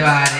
arrivare.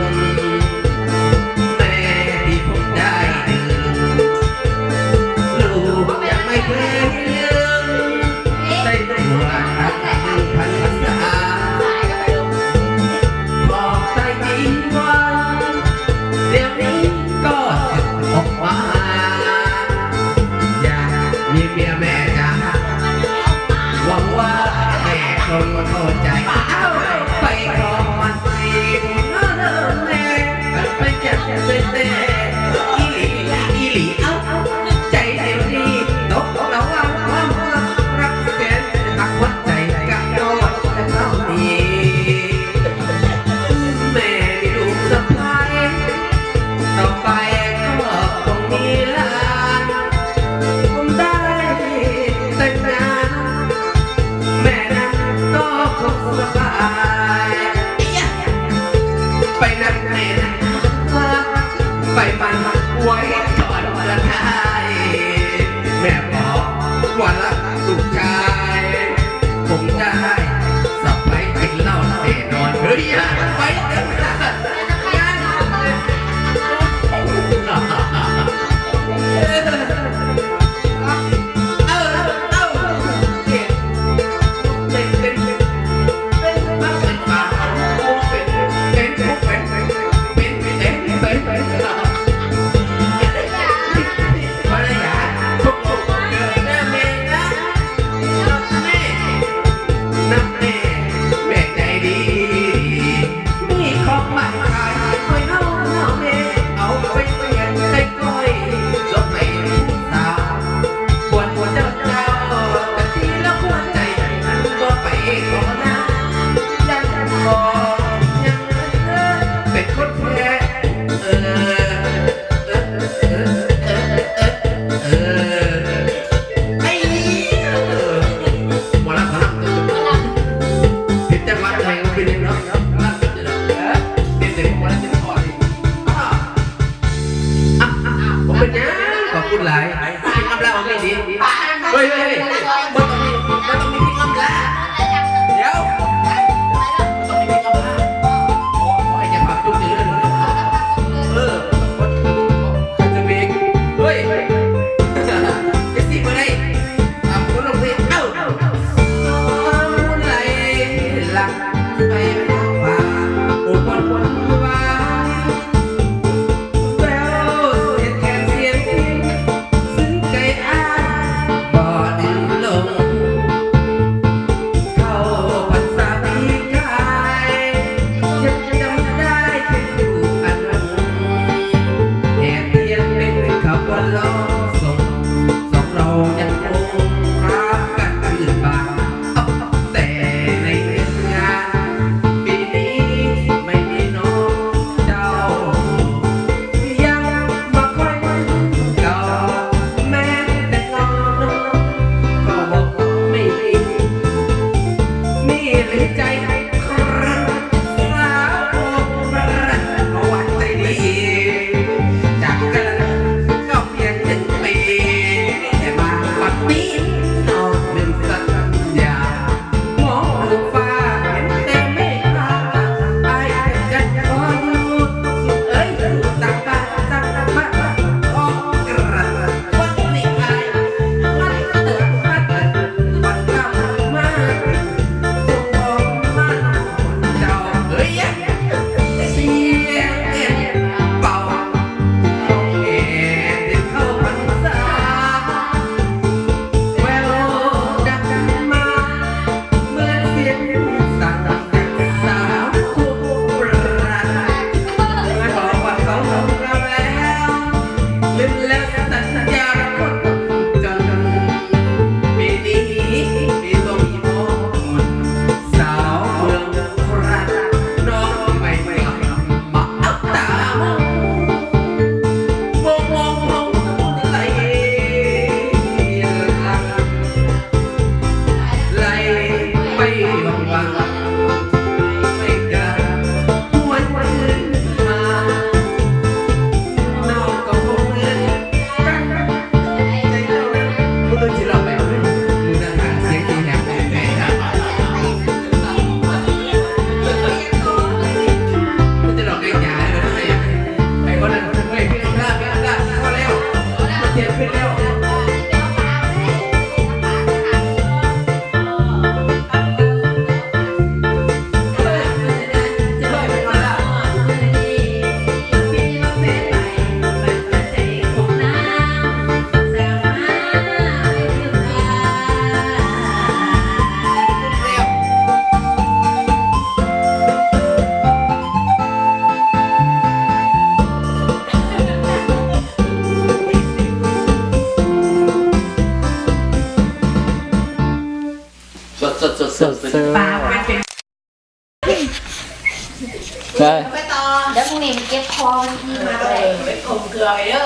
คนเข้ใจไปขอมันสิเนิ่แน่ไปจับเต้อีหลีอีหลี สดสดสดสดปากมันเป็นใช่ไปต่อเดี๋ยวพรุ่งนี้มันเก็บคอมันทีมาเลยไปข่มเกลือไปเด้อ